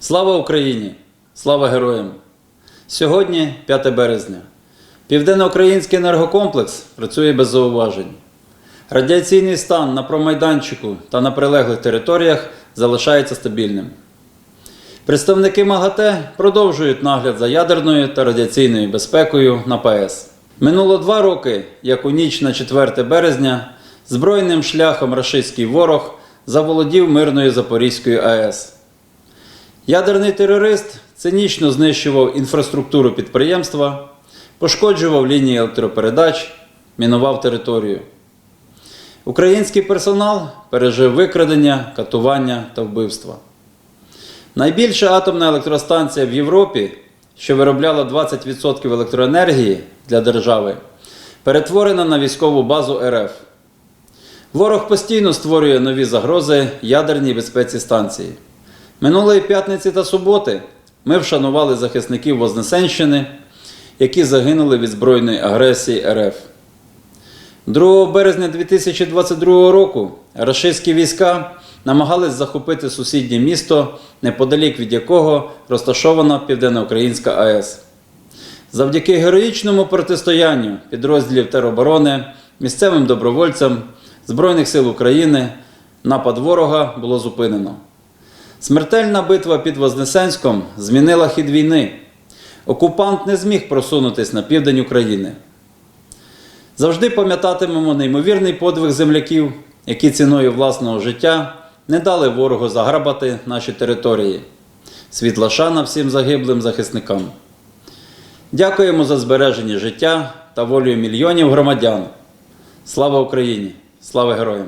Слава Україні! Слава героям! Сьогодні 5 березня. Південноукраїнський енергокомплекс працює без зауважень. Радіаційний стан на промайданчику та на прилеглих територіях залишається стабільним. Представники МАГАТЕ продовжують нагляд за ядерною та радіаційною безпекою на ПАЕС. Минуло два роки, як у ніч на 4 березня збройним шляхом рашистський ворог заволодів мирною Запорізькою АЕС. Ядерний терорист цинічно знищував інфраструктуру підприємства, пошкоджував лінії електропередач, мінував територію. Український персонал пережив викрадення, катування та вбивства. Найбільша атомна електростанція в Європі, що виробляла 20% електроенергії для держави, перетворена на військову базу РФ. Ворог постійно створює нові загрози ядерній безпеці станції. Минулої п'ятниці та суботи ми вшанували захисників Вознесенщини, які загинули від збройної агресії РФ. 2 березня 2022 року рашистські війська намагались захопити сусіднє місто, неподалік від якого розташована Південноукраїнська АЕС. Завдяки героїчному протистоянню підрозділів тероборони, місцевим добровольцям Збройних сил України напад ворога було зупинено. Смертельна битва під Вознесенськом змінила хід війни. Окупант не зміг просунутись на південь України. Завжди пам'ятатимемо неймовірний подвиг земляків, які ціною власного життя не дали ворогу заграбати наші території. Світла шана всім загиблим захисникам. Дякуємо за збереження життя та волю мільйонів громадян. Слава Україні! Слава героям!